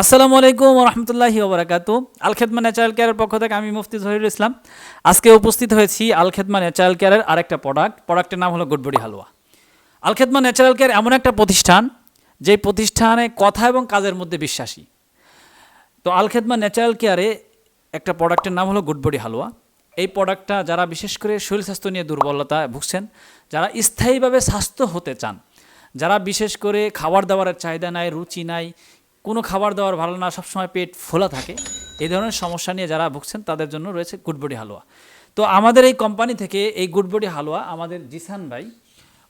আসসালামু আলাইকুম রহমতুল্লাহি ওবরাকাতু। আলখেদমা ন্যাচারাল কেয়ারের পক্ষ থেকে আমি মুফতি জহিরুল ইসলাম। আজকে উপস্থিত হয়েছি আলখেদমা ন্যাচারাল কেয়ারের আরেকটা প্রোডাক্ট প্রোডাক্টের নাম হলো গুডবডি হালুয়া। আলখেদমা ন্যাচারাল কেয়ার এমন একটা প্রতিষ্ঠান, যে প্রতিষ্ঠানে কথা এবং কাজের মধ্যে বিশ্বাসী। তো আলখেদমা ন্যাচারাল কেয়ারে একটা প্রোডাক্টের নাম হলো গুডবডি হালুয়া। এই প্রোডাক্টটা যারা বিশেষ করে শরীর স্বাস্থ্য নিয়ে দুর্বলতা ভুগছেন, যারা স্থায়ীভাবে স্বাস্থ্য হতে চান, যারা বিশেষ করে খাবার দাবারের চাহিদা নাই, রুচি নাই কোনো খাবার দাবার ভালো না, সবসময় পেট ফোলা থাকে। এই ধরনের সমস্যা নিয়ে যারা ভুগছেন, তাদের জন্য রয়েছে গুডবডি হালুয়া। তো আমাদের এই কোম্পানি থেকে এই গুডবডি হালুয়া আমাদের জিসান ভাই,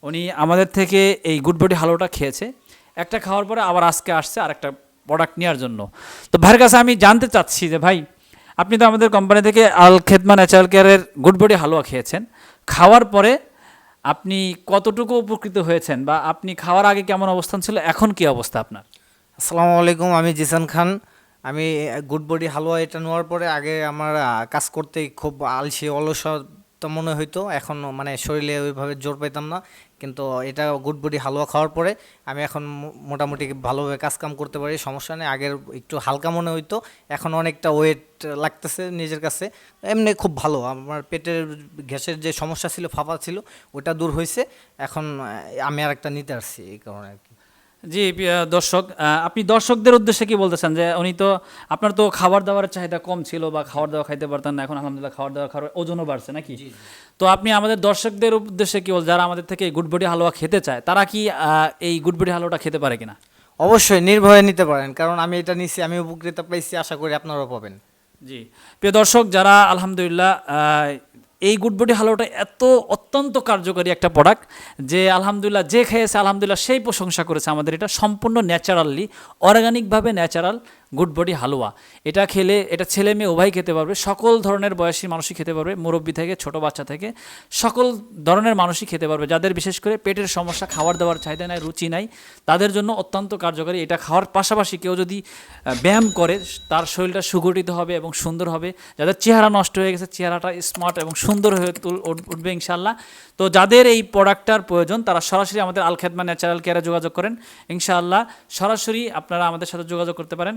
উনি আমাদের থেকে এই গুডবডি হালুয়াটা খেয়েছে। একটা খাওয়ার পরে আবার আজকে আসছে আর একটা প্রোডাক্ট নেওয়ার জন্য। তো ভাইয়ের কাছে আমি জানতে চাচ্ছি যে, ভাই, আপনি তো আমাদের কোম্পানি থেকে আল খেদমা ন্যাচারাল কেয়ারের গুডবডি হালুয়া খেয়েছেন। খাওয়ার পরে আপনি কতটুকু উপকৃত হয়েছেন বা আপনি খাওয়ার আগে কেমন অবস্থান ছিল? এখন কি অবস্থা আপনার? আসসালামু আলাইকুম, আমি জিসান খান। আমি গুড বডি হালুয়া এটা নেওয়ার পরে আগে আমার কাজ করতে খুব আলসি, অলসতা মনে হইতো। এখন মানে শরীরে ওইভাবে জোর পেতাম না। কিন্তু এটা গুড বডি হালুয়া খাওয়ার পরে আমি এখন মোটামুটি ভালোভাবে কাজ কাম করতে পারি, সমস্যা নেই। আগের একটু হালকা মনে হইতো, এখন অনেকটা ওয়েট লাগতেছে নিজের কাছে। এমনি খুব ভালো, আমার পেটের গ্যাসের যে সমস্যা ছিল, ফাঁপা ছিল, ওটা দূর হয়েছে এখন আমি আর একটা নিতে আসছি, এই কারণে আর কি। জি প্রিয় দর্শক আপনি দর্শকদের উদ্দেশ্যে কি বলতেছেন? যে উনি তো আপনার তো খাবার দাবারের চাহিদা কম ছিল বা খাবার দাবার খাইতে পারতেন না এখন আলহামদুলিল্লাহ খাবার দাবার খাওয়ার ওজনও বাড়ছে নাকি? তো আপনি আমাদের দর্শকদের উদ্দেশ্যে কি বল যারা আমাদের থেকে গুডবডি হালুয়া খেতে চায় তারা কি এই গুডবডি হালুয়াটা খেতে পারে কিনা? অবশ্যই নির্ভয়ে নিতে পারেন কারণ আমি এটা নিচ্ছি আমি উপকৃত পাইছি আশা করি আপনারাও পাবেন। জি। প্রিয় দর্শক যারা আলহামদুলিল্লাহ এই গুডবডি হালুয়াটা এত অত্যন্ত কার্যকরী একটা প্রোডাক্ট যে আলহামদুলিল্লাহ যে খেয়েছে, আলহামদুলিল্লাহ সেই প্রশংসা করেছে আমাদের এটা সম্পূর্ণ ন্যাচারালি অর্গানিকভাবে ন্যাচারাল গুডবডি হালুয়া। এটা খেলে, এটা ছেলে মেয়ে উভয় খেতে পারবে। সকল ধরনের বয়সী মানুষই খেতে পারবে, মুরব্বী থেকে, ছোট বাচ্চা থেকে। সকল ধরনের মানুষই খেতে পারবে। যাদের বিশেষ করে পেটের সমস্যা, খাবার দাবার চাহিদা নাই, রুচি নাই, তাদের জন্য অত্যন্ত কার্যকারী। এটা খাওয়ার পাশাপাশি কেউ যদি ব্যায়াম করে, তার শরীরটা সুগঠিত হবে এবং সুন্দর হবে। যাদের চেহারা নষ্ট হয়ে গেছে, চেহারাটা স্মার্ট এবং সুন্দর হয়ে উঠবে ইনশাল্লাহ তো যাদের এই প্রোডাক্টটার প্রয়োজন, তারা সরাসরি আমাদের আলখেদমা ন্যাচারাল কেয়ারে যোগাযোগ করেন। ইনশাআল্লাহ সরাসরি আপনারা আমাদের সাথে যোগাযোগ করতে পারেন।